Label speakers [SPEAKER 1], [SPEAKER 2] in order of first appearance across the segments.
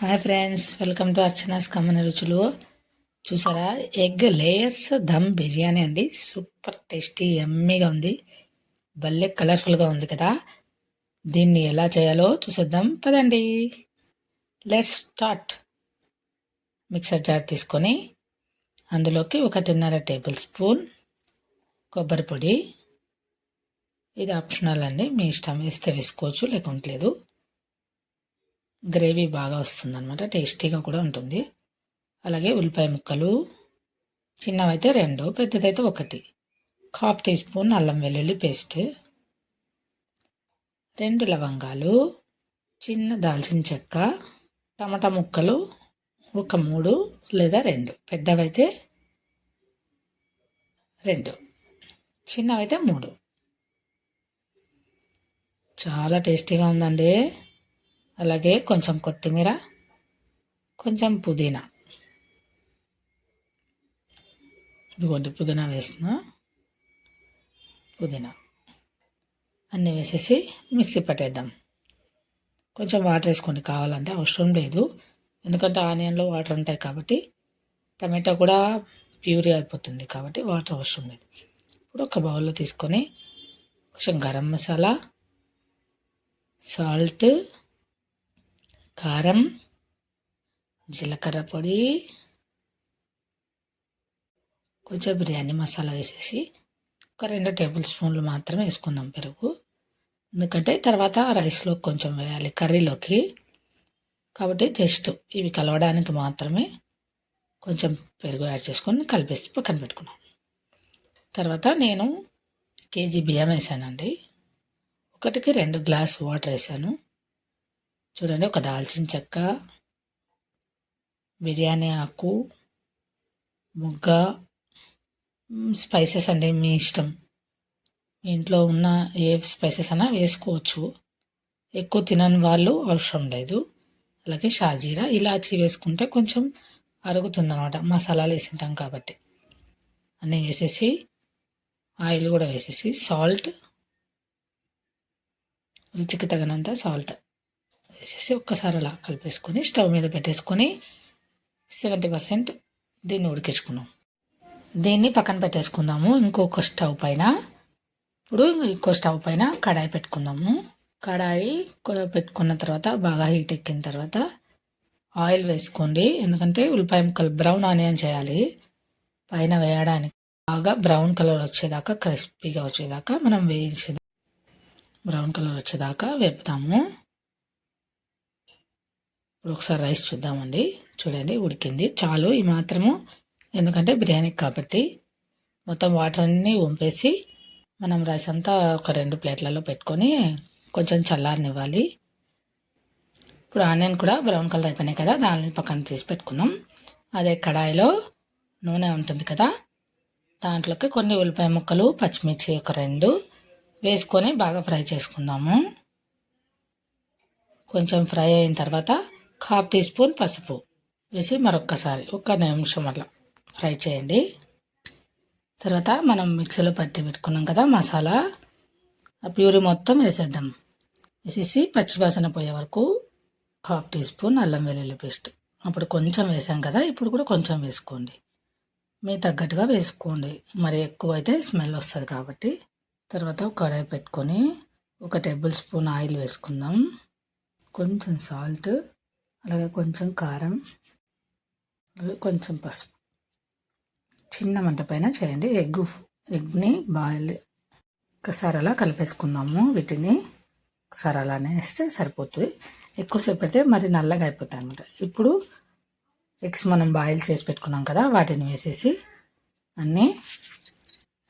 [SPEAKER 1] Hi friends welcome to Archana's కమ్మని రుచులు చూసారా ఎగ్ లేయర్స్ దమ్ బిర్యానీ అండి సూపర్ టేస్టీ ఎమ్మీగా ఉంది భలే కలర్ఫుల్గా ఉంది కదా దీన్ని ఎలా చేయాలో చూసేద్దాం పదండి లెట్స్ స్టార్ట్ మిక్సర్ జార్ తీసుకొని అందులోకి ఒకటిన్నర టేబుల్ స్పూన్ కొబ్బరి పొడి. ఇది ఆప్షనల్ అండి. మీ ఇష్టం వేస్తే వేసుకోవచ్చు లేకుంటలేదు గ్రేవీ బాగా వస్తుంది అనమాట టేస్టీగా కూడా ఉంటుంది. అలాగే ఉల్లిపాయ ముక్కలు చిన్నవైతే రెండు పెద్దదైతే ఒకటి. హాఫ్ టీ స్పూన్ అల్లం వెల్లుల్లి పేస్ట్ రెండు లవంగాలు చిన్న దాల్చిన చెక్క టమాటా ముక్కలు ఒక మూడు లేదా రెండు. పెద్దవైతే రెండు చిన్నవైతే మూడు. చాలా టేస్టీగా ఉందండి. అలాగే కొంచెం కొత్తిమీర కొంచెం పుదీనా. ఇదిగోండి పుదీనా వేసినా పుదీనా. అన్నీ వేసేసి మిక్సీ పట్టేద్దాం. కొంచెం వాటర్ వేసుకోండి కావాలంటే అవసరం లేదు. ఎందుకంటే ఆనియన్లో వాటర్ ఉంటాయి కాబట్టి టమాటా కూడా ప్యూరీ అయిపోతుంది కాబట్టి వాటర్ అవసరం లేదు. ఇప్పుడు ఒక బౌల్లో తీసుకొని కొంచెం గరం మసాలా సాల్ట్ కారం జీలకర్ర పొడి కొంచెం బిర్యానీ మసాలా వేసేసి ఒక రెండు టేబుల్ స్పూన్లు మాత్రమే వేసుకుందాం పెరుగు. ఎందుకంటే తర్వాత రైస్లో కొంచెం వేయాలి కర్రీలోకి. కాబట్టి జస్ట్ ఇవి కలవడానికి మాత్రమే కొంచెం పెరుగు యాడ్ చేసుకొని కలిపేసి పక్కన పెట్టుకున్నాం. తర్వాత నేను కేజీ బియ్యం వేసానండి. ఒకటికి రెండు గ్లాస్ వాటర్ వేసాను. చూడండి ఒక దాల్చిన చెక్క బిర్యానీ ఆకు ముగ్గ స్పైసెస్ అండి మీ ఇష్టం. మీ ఇంట్లో ఉన్న ఏ స్పైసెస్ అయినా వేసుకోవచ్చు. ఎక్కువ తినని వాళ్ళు అవసరం లేదు. అలాగే షాజీరా ఇలాచీ వేసుకుంటే కొంచెం అరుగుతుంది అనమాట మసాలాలు వేసింటాం కాబట్టి. అన్నీ వేసేసి ఆయిల్ కూడా వేసేసి సాల్ట్ రుచికి తగినంత సాల్ట్. వేసేసి ఒక్కసారి అలా కలిపేసుకొని స్టవ్ మీద పెట్టేసుకొని సెవెంటీ పర్సెంట్ దీన్ని ఉడికించుకున్నాం. దీన్ని పక్కన పెట్టేసుకుందాము. ఇంకొక స్టవ్ పైన ఇప్పుడు ఇంకో స్టవ్ పైన కడాయి పెట్టుకుందాము. కడాయి పెట్టుకున్న తర్వాత బాగా హీట్ ఎక్కిన తర్వాత ఆయిల్ వేసుకోండి. ఎందుకంటే ఉల్లిపాయ ముక్కలు బ్రౌన్ ఆనియన్ చేయాలి. పైన వేయడానికి బాగా బ్రౌన్ కలర్ వచ్చేదాకా క్రిస్పీగా వచ్చేదాకా మనం వేయించేది బ్రౌన్ కలర్ వచ్చేదాకా వేపుతాము. ఇప్పుడు ఒకసారి రైస్ చూద్దామండి. చూడండి ఉడికింది. చాలు ఈ మాత్రము. ఎందుకంటే బిర్యానీకి కాబట్టి మొత్తం వాటర్ అన్నీ వంపేసి మనం రైస్ అంతా ఒక రెండు ప్లేట్లలో పెట్టుకొని కొంచెం చల్లారనివ్వాలి. ఇప్పుడు ఆనియన్ కూడా బ్రౌన్ కలర్ అయిపోయినాయి కదా దాన్ని పక్కన తీసి పెట్టుకుందాం. అదే కడాయిలో నూనె ఉంటుంది కదా దాంట్లోకి కొన్ని ఉల్లిపాయ ముక్కలు పచ్చిమిర్చి ఒక రెండు వేసుకొని బాగా ఫ్రై చేసుకుందాము. కొంచెం ఫ్రై అయిన తర్వాత హాఫ్ టీ స్పూన్ పసుపు వేసి మరొక్కసారి ఒక్క నిమిషం అలా ఫ్రై చేయండి. తర్వాత మనం మిక్సీలో పట్టి పెట్టుకున్నాం కదా మసాలా. ఆ ప్యూరీ మొత్తం వేసేద్దాం. వేసేసి పచ్చివాసన పోయే వరకు హాఫ్ టీ స్పూన్ అల్లం వెల్లుల్లి పేస్ట్. అప్పుడు కొంచెం వేసాం కదా ఇప్పుడు కూడా కొంచెం వేసుకోండి. మీ తగ్గట్టుగా వేసుకోండి. మరి ఎక్కువ అయితే స్మెల్ వస్తుంది కాబట్టి. తర్వాత కడాయి పెట్టుకొని ఒక టేబుల్ స్పూన్ ఆయిల్ వేసుకుందాం. కొంచెం సాల్ట్ అలాగే కొంచెం కారం అలాగే కొంచెం పసుపు. చిన్న మంట పైన చేయండి. ఎగ్ ఎగ్ని బాయిల్ ఒకసారి అలా కలిపేసుకున్నాము. వీటిని ఒకసారి అలానే వేస్తే సరిపోతుంది. ఎక్కువసేపు పెడితే మరి నల్లగా అయిపోతాయి అనమాట ఇప్పుడు ఎగ్స్ మనం బాయిల్ చేసి పెట్టుకున్నాం కదా వాటిని వేసేసి అన్నీ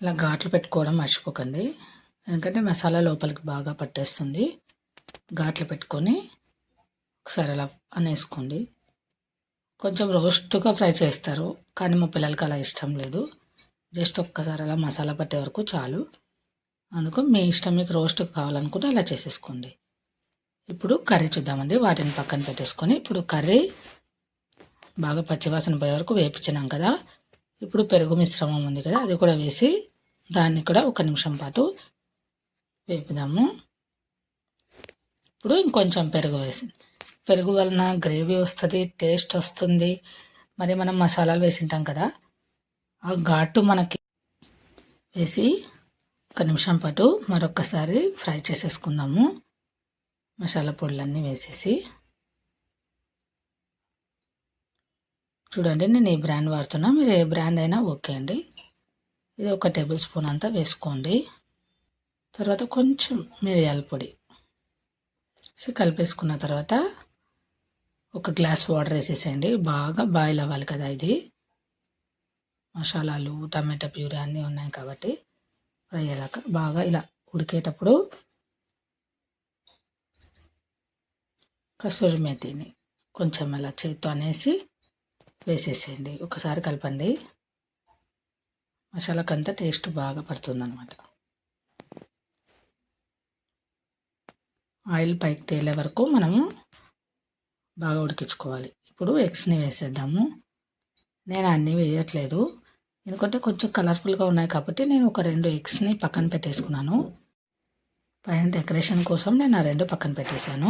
[SPEAKER 1] ఇలా ఘాట్లు పెట్టుకోవడం మర్చిపోకండి. ఎందుకంటే మసాలా లోపలికి బాగా పట్టేస్తుంది. ఘాట్లు పెట్టుకొని ఒకసారి అలా అనేసుకోండి. కొంచెం రోస్ట్గా ఫ్రై చేస్తారు కానీ మా పిల్లలకి అలా ఇష్టం లేదు. జస్ట్ ఒక్కసారి అలా మసాలా పట్టే వరకు చాలు. అందుకు మీ ఇష్టం మీకు రోస్ట్ కావాలనుకుంటే అలా చేసేసుకోండి. ఇప్పుడు కర్రీ చూద్దామండి. వాటిని పక్కన పెట్టేసుకొని ఇప్పుడు కర్రీ బాగా పచ్చివాసన పోయే వరకు వేపించినాం కదా. ఇప్పుడు పెరుగు మిశ్రమం ఉంది కదా అది కూడా వేసి దాన్ని కూడా ఒక నిమిషం పాటు వేపుదాము ఇప్పుడు ఇంకొంచెం పెరుగు వేసి పెరుగు వలన గ్రేవీ వస్తుంది టేస్ట్ వస్తుంది. మరి మనం మసాలాలు వేసింటాం కదా ఆ ఘాటు మనకి వేసి ఒక నిమిషం పాటు మరొకసారి ఫ్రై చేసేసుకుందాము. మసాలా పొడులన్నీ వేసేసి. చూడండి నేను ఈ బ్రాండ్ వాడుతున్నా మీరు ఏ బ్రాండ్ అయినా ఓకే అండి. ఇది ఒక టేబుల్ స్పూన్ అంతా వేసుకోండి. తర్వాత కొంచెం మిరియాల పొడి. సో కలిపేసుకున్న తర్వాత ఒక గ్లాస్ వాటర్ వేసేసేయండి. బాగా బాయిల్ అవ్వాలి కదా ఇది. మసాలాలు టమాటా ప్యూరీ అన్నీ ఉన్నాయి కాబట్టి ఫ్రై అయ్యేదాకా బాగా ఇలా ఉడికేటప్పుడు కసూరి మేతిని కొంచెం ఇలా చేత్తో అనేసి వేసేసేయండి. ఒకసారి కలపండి. మసాలాకంతా టేస్ట్ బాగా పడుతుంది అనమాట ఆయిల్ పైకి తేలే వరకు మనము బాగా ఉడికించుకోవాలి. ఇప్పుడు ఎగ్స్ని వేసేద్దాము. నేను అన్నీ వేయట్లేదు. ఎందుకంటే కొంచెం కలర్ఫుల్గా ఉన్నాయి కాబట్టి నేను ఒక రెండు ఎగ్స్ని పక్కన పెట్టేసుకున్నాను. పైన డెకరేషన్ కోసం నేను ఆ రెండు పక్కన పెట్టేశాను.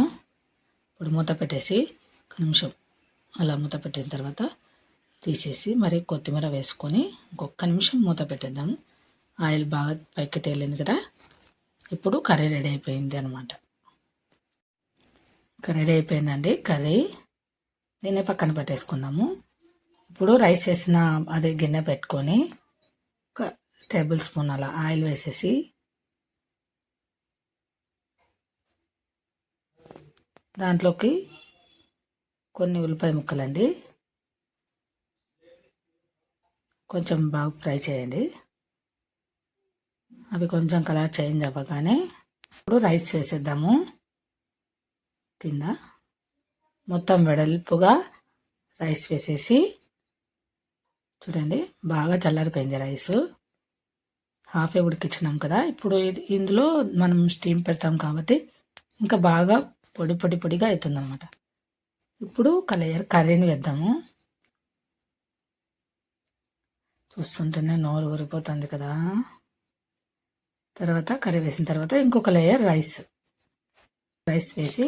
[SPEAKER 1] ఇప్పుడు మూత పెట్టేసి ఒక నిమిషం అలా మూత పెట్టిన తర్వాత తీసేసి మరి కొత్తిమీర వేసుకొని ఇంకొక నిమిషం మూత పెట్టేద్దాము. ఆయిల్ బాగా పైకి తేలింది కదా? ఇప్పుడు కర్రీ రెడీ అయిపోయింది అనమాట రెడీ అయిపోయిందండి కర్రీ. దీన్ని పక్కన పెట్టేసుకుందాము. ఇప్పుడు రైస్ చేసిన అదే గిన్నె పెట్టుకొని ఒక టేబుల్ స్పూన్ అలా ఆయిల్ వేసేసి దాంట్లోకి కొన్ని ఉల్లిపాయ ముక్కలండి. కొంచెం బాగా ఫ్రై చేయండి. అవి కొంచెం కలర్ చేంజ్ అవ్వగానే ఇప్పుడు రైస్ వేసేద్దాము కింద మొత్తం వెడల్పుగా రైస్ వేసేసి చూడండి బాగా చల్లారిపోయింది రైస్. హాఫ్ ఏ ఉడికిచ్చినాం కదా. ఇప్పుడు ఇది ఇందులో మనం స్టీమ్ పెడతాం కాబట్టి ఇంకా బాగా పొడి పొడి పొడిగా అవుతుందన్నమాట. ఇప్పుడు కలయర్ కర్రీని వేద్దాము. చూస్తుంటేనే నోరు ఊరిపోతుంది కదా. తర్వాత కర్రీ వేసిన తర్వాత ఇంకొక లేయర్ రైస్ రైస్ వేసి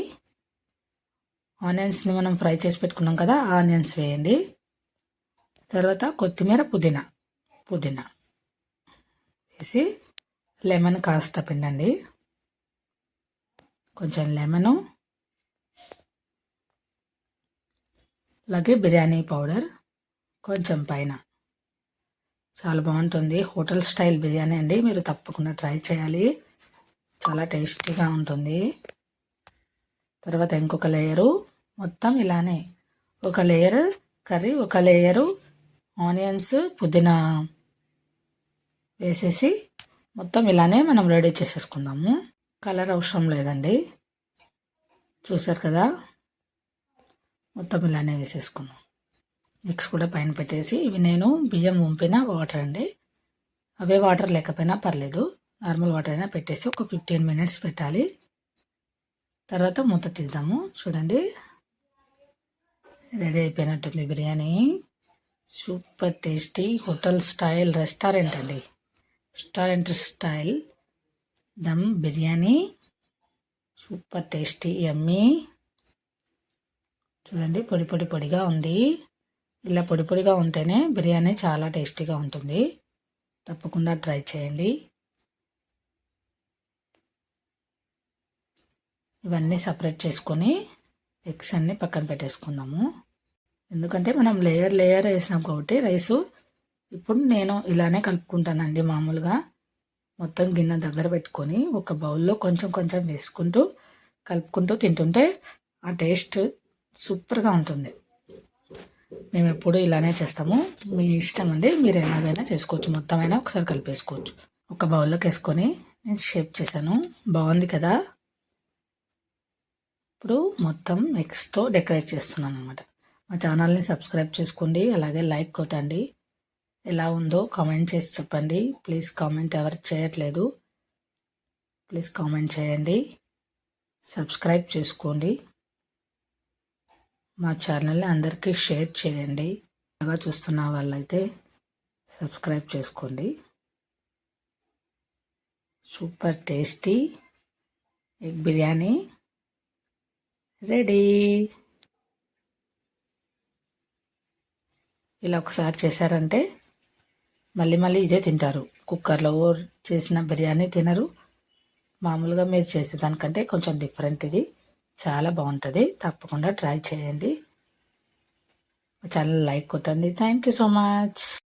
[SPEAKER 1] ఆనియన్స్ని మనం ఫ్రై చేసి పెట్టుకున్నాం కదా ఆనియన్స్ వేయండి. తర్వాత కొత్తిమీర పుదీనా పుదీనా వేసి లెమన్ కాస్త పిండండి. కొంచెం లెమను అలాగే బిర్యానీ పౌడర్ కొంచెం పైన. చాలా బాగుంటుంది. హోటల్ స్టైల్ బిర్యానీ అండి. మీరు తప్పకుండా ట్రై చేయాలి. చాలా టేస్టీగా ఉంటుంది. తర్వాత ఇంకొక లేయరు. మొత్తం ఇలానే. ఒక లేయర్ కర్రీ ఒక లేయరు ఆనియన్స్ పుదీనా వేసేసి మొత్తం ఇలానే మనం రెడీ చేసేసుకుందాము. కలర్ అవసరం లేదండి. చూసారు కదా? మొత్తం ఇలానే వేసేసుకున్నాం. ఎగ్స్ కూడా పైన పెట్టేసి ఇవి నేను బియ్యం వంపిన వాటర్ అండి. అవే వాటర్ లేకపోయినా పర్లేదు. నార్మల్ వాటర్ అయినా పెట్టేసి ఒక ఫిఫ్టీన్ మినిట్స్ పెట్టాలి. తర్వాత మూత తీద్దాము. చూడండి. రెడీ అయిపోయినట్టుంది biryani. Super tasty hotel style restaurant అండి. Restaurant style. Dum biryani. Super tasty Emmy చూడండి పొడి పొడి పొడిగా ఉంది. ఇలా పొడి పొడిగా ఉంటేనే బిర్యానీ చాలా టేస్టీగా ఉంటుంది. తప్పకుండా ట్రై చేయండి. ఇవన్నీ సపరేట్ చేసుకొని ఎగ్స్ అన్నీ పక్కన పెట్టేసుకుందాము. ఎందుకంటే మనం లేయర్ లేయర్ వేసినాం కాబట్టి రైసు ఇప్పుడు నేను ఇలానే కలుపుకుంటానండి మామూలుగా. మొత్తం గిన్నె దగ్గర పెట్టుకొని ఒక బౌల్లో కొంచెం కొంచెం వేసుకుంటూ కలుపుకుంటూ తింటుంటే ఆ టేస్ట్ సూపర్గా ఉంటుంది. మేము ఎప్పుడు ఇలానే చేస్తాము. మీ ఇష్టం అండి మీరు ఎలాగైనా చేసుకోవచ్చు. మొత్తం అయినా ఒకసారి కలిపేసుకోవచ్చు. ఒక బౌల్లోకి వేసుకొని నేను షేప్ చేశాను. బాగుంది కదా? ఇప్పుడు మొత్తం ఎగ్స్తో డెకరేట్ చేస్తున్నాను అనమాట మా ఛానల్ని సబ్స్క్రైబ్ చేసుకోండి అలాగే లైక్ కొట్టండి. ఎలా ఉందో కామెంట్ చేసి చెప్పండి. ప్లీజ్ కామెంట్ ఎవరు చేయట్లేదు. ప్లీజ్ కామెంట్ చేయండి. సబ్స్క్రైబ్ చేసుకోండి. మా ఛానల్ని అందరికీ షేర్ చేయండి. బాగా చూస్తున్న వాళ్ళైతే సబ్స్క్రైబ్ చేసుకోండి. Super tasty egg biryani ready. ఇలా ఒకసారి చేశారంటే మళ్ళీ మళ్ళీ ఇదే తింటారు. కుక్కర్లో చేసిన బిర్యానీ తినరు. మామూలుగా మీరు చేసేదానికంటే కొంచెం డిఫరెంట్ ఇది. చాలా బాగుంటుంది. తప్పకుండా ట్రై చేయండి. ఛానల్ లైక్ కొట్టండి. Thank you so much